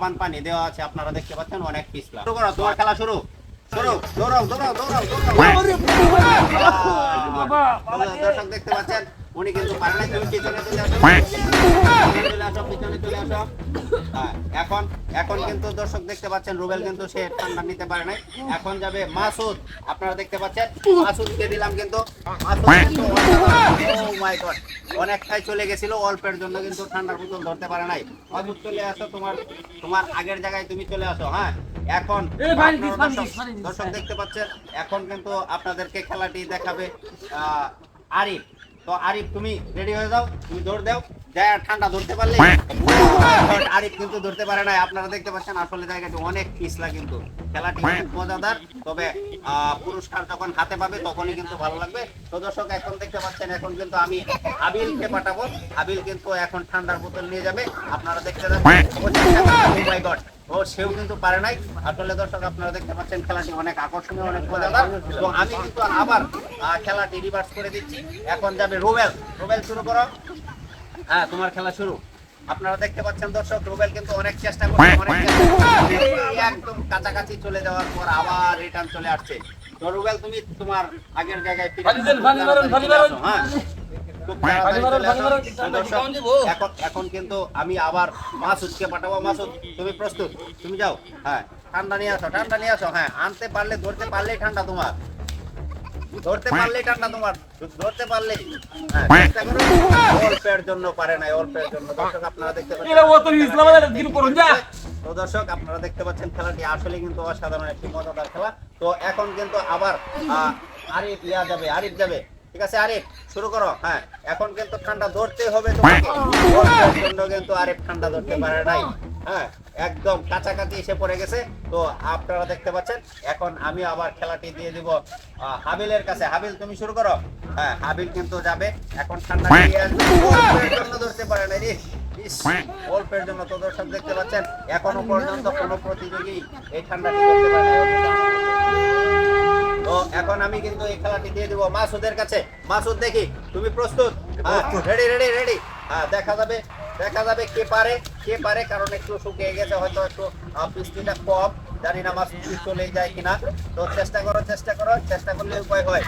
সাবান পানি দেওয়া আছে আপনারা দেখতে পাচ্ছেন অনেক পিছলা। শুরু করো তোমার খেলা শুরু। শুরু দৌড়াও দৌড়াও দৌড়াও দৌড়াও দর্শক দেখতে পাচ্ছেন উনি কিন্তু পারে না তুমি পিছনে চলে আসো। চলে আসো পিছনে চলে আসো। হ্যাঁ, এখন এখন কিন্তু দর্শক দেখতে পাচ্ছেন রুবেল কিন্তু সে ঠান্ডা নিতে পারে নাই। এখন যাবে মাসুদ। আপনারা দেখতে পাচ্ছেন মাসুদকে দিলাম কিন্তু। মাসুদ অনেকটাই চলে গেছিল অল্পের জন্য কিন্তু ঠান্ডার বোতল ধরতে পারে নাই। অদ্ভুত চলে আসো তোমার তোমার আগের জায়গায় তুমি চলে আসো হ্যাঁ? এখন দর্শক- দেখতে পাচ্ছেন এখন কিন্তু আপনাদেরকে খেলাটি দেখাবে আহ, আরিফ। তো আরিফ তুমি রেডি হয়ে যাও? তুমি দৌড় দাও। যায় ঠান্ডা ধরতে পারলে আরিফ কিন্তু ধরতে পারে না আপনারা দেখতে পাচ্ছেন আসলে জায়গাটি অনেক পিছলা কিন্তু। খেলাটি অনেক মজাদার। তবে পুরস্কার যখন হাতে পাবে তখনই কিন্তু ভালো লাগবে। তো দর্শক এখন দেখতে পাচ্ছেন এখন কিন্তু আমি হাবিলকে পাঠাবো। হাবিল কিন্তু এখন ঠান্ডার বোতল নিয়ে যাবে। আপনারা দেখতে পাচ্ছেন Oh ও সেও কিন্তু পারে নাই। আসলে দর্শক আপনারা দেখতে পাচ্ছেন খেলাটি অনেক আকর্ষণীয় অনেক মজাদার। তো আমি কিন্তু আবার খেলাটি রিভার্স করে দিচ্ছি। এখন যাবে রুবেল। রুবেল শুরু করো। হ্যাঁ তোমার খেলা শুরু। আপনারা দেখতে পাচ্ছেন দর্শক রুবেল কিন্তু অনেক চেষ্টা করছে অনেক একদম কাছাকাছি চলে যাওয়ার পর আবার রিটার্ন চলে আসছে। তো রুবেল তুমি তোমার আগের জায়গায় ফিরে। হ্যাঁ। এখন কিন্তু আমি আবার মাসুদকে পাঠাবো। মাসুদ তুমি প্রস্তুত? তুমি যাও। হ্যাঁ। ঠান্ডা নিয়ে আসো ঠান্ডা নিয়ে আসো। হ্যাঁ আনতে পারলে ধরতে পারলেই ঠান্ডা তোমার। ধরতে পারলেই ঠান্ডা তোমার ধরতে পারলেই। হ্যাঁ চেষ্টা করো। অল্পের জন্য পারে নাই অল্পের জন্য। দর্শক আপনারা দেখতে পাচ্ছেন তো ইসলামের দিন করুন যা। তো দর্শক আপনারা দেখতে পাচ্ছেন খেলাটি আসলে কিন্তু অসাধারণ একটি মজাদার খেলা। তো এখন কিন্তু আবার আহ, আরিফ ইয়া যাবে আরিফ যাবে। ঠিক আছে আরিফ শুরু করো। হ্যাঁ এখন কিন্তু ঠান্ডা ধরতে হবে তোমাকে। জন্য কিন্তু আরিফ ঠান্ডা ধরতে পারে নাই। হ্যাঁ একদম কাছাকাছি এসে পড়ে গেছে। তো আপনারা দেখতে পাচ্ছেন এখন আমি আবার খেলাটি দিয়ে দিব হাবিলের কাছে। হাবিল তুমি শুরু করো। হ্যাঁ হাবিল কিন্তু যাবে। এখন ঠান্ডা ধরতে পারে না রে। অল্পের জন্য তো দর্শক দেখতে পাচ্ছেন এখনও পর্যন্ত কোনো প্রতিযোগী এই ঠান্ডাটি করতে পারে না। তো এখন আমি কিন্তু এই খেলাটি দিয়ে দিব মাসুদের কাছে। মাসুদ দেখি তুমি প্রস্তুত? রেডি রেডি রেডি হ্যাঁ দেখা যাবে। দেখা যাবে কে পারে কে পারে কারণ একটু শুকিয়ে গেছে হয়তো একটু বৃষ্টিটা কম। জানি না কি চলে যায় কিনা। তো চেষ্টা করো চেষ্টা করো চেষ্টা করলে উপায় হয়।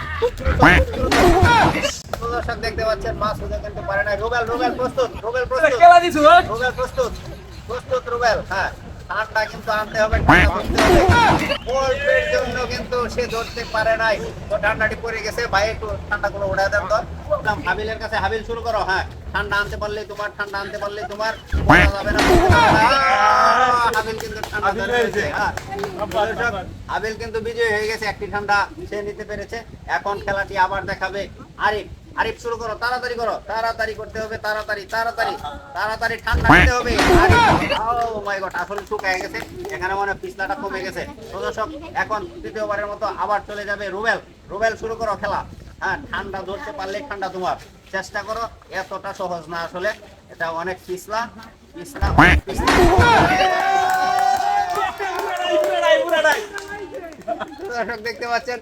দর্শক দেখতে পাচ্ছেন মাসুদে কিন্তু পারে না। রুবেল রুবেল প্রস্তুত রুবেল প্রস্তুত? রুবেল? প্রস্তুত প্রস্তুত রুবেল হ্যাঁ। ঠান্ডা কিন্তু আনতে হবে জন্য কিন্তু সে ধরতে পারে নাই। তো ঠান্ডাটি পড়ে গেছে ভাই একটু ঠান্ডা গুলো উড়ায় দেন তো। বললাম, হাবিলের কাছে হাবিল শুরু করো হ্যাঁ। ঠান্ডা আনতে পারলে তোমার ঠান্ডা আনতে পারলে তোমার। বলা যাবে না। হাবিল কিন্তু ঠান্ডা হ্যাঁ। দর্শক, হাবিল কিন্তু বিজয়ী হয়ে গেছে একটি ঠান্ডা সে নিতে পেরেছে। এখন খেলাটি আবার দেখাবে। আরিফ আরিফ শুরু করো তাড়াতাড়ি করো। তাড়াতাড়ি করতে হবে তাড়াতাড়ি তাড়াতাড়ি। তাড়াতাড়ি ঠান্ডা নিতে হবে। ও মাই গড আসলে শুকায় গেছে। এখানে মনে হয় পিছলাটা কমে গেছে। তো দর্শক এখন তৃতীয়বারের মতো আবার চলে যাবে রুবেল। রুবেল শুরু করো খেলা। হ্যাঁ ঠান্ডা ধরতে পারলে ঠান্ডা তোমার চেষ্টা করো এতটা সহজ না আসলে। এটা অনেক পিছলা দর্শক দেখতে পাচ্ছেন